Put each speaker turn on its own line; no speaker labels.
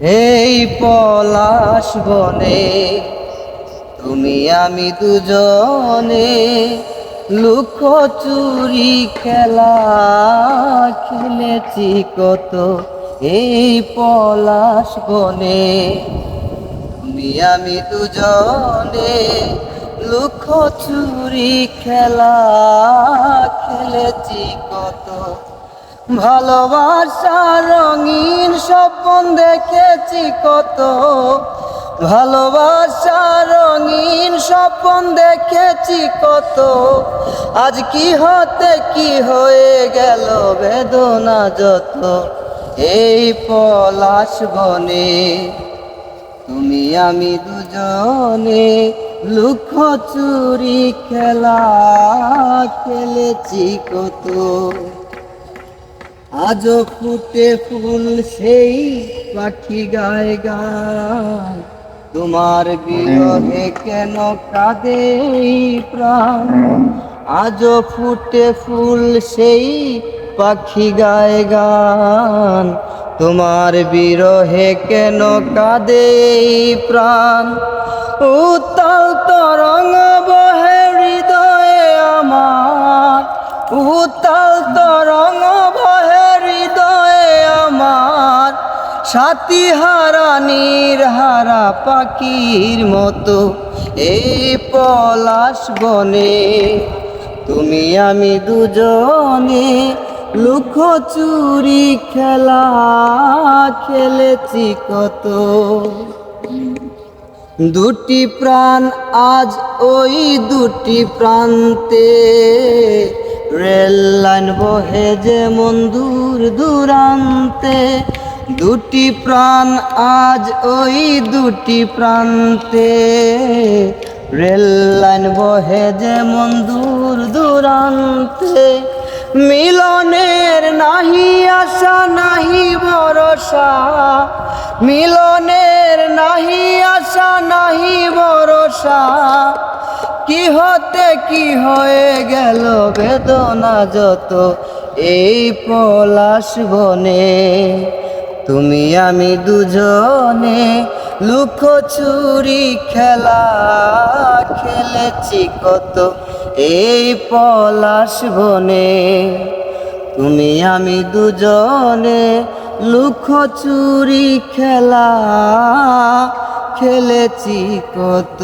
এই পলাশ বনে, তুমি আমি দুজনে লুকো চুরি খেলা খেলেছি কত। এই পলাশ বনে, তুমি আমি দুজনে লুকো চুরি খেলা খেলেছি কত। ভালোবাসা রঙিন স্বপ্ন দেখেছি কত। ভালোবাসা রঙিন স্বপ্ন দেখেছি কত। আজ কি হতে, কি হয়ে গেল বেদনা যত। এই পলাশ বনে তুমি আমি দুজনে লুক চুরি খেলা খেলেছি কত। আজও ফুটে ফুল সেই পাখি গায়ে গান। তোমার বিরহে কেন কাঁদে প্রাণ? আজও ফুটে ফুল সেই পাখি গায়ে গান। তোমার বিরহে কেন কাঁদে প্রাণ? উত্তাল সাথী হারা হারা পাখির মতো, এই পলাশ বনে তুমি আমি দুজনে লুকো চুরি খেলা খেলেছি কত। দুটি প্রাণ আজ ওই দুটি প্রান্তে। রেল লাইন বহে যেমন দূর দূরান্তে। দুটি প্রাণ, আজ ওই দুটি প্রান্তে। রেল লাইন বহে যেমন দূর দূরান্তে। মিলনের নাহি আশা, নাহি ভরসা। মিলনের নাহি আশা, নাহি ভরসা। কি হতে, কি হয়ে গেল বেদনা যত, এই পলাশ বনে। তুমি আমি দুজনে লুকো চুরি খেলা খেলেছি কত। এই পলাশ বনে তুমি আমি দুজনে লুকো চুরি খেলা খেলেছি কত।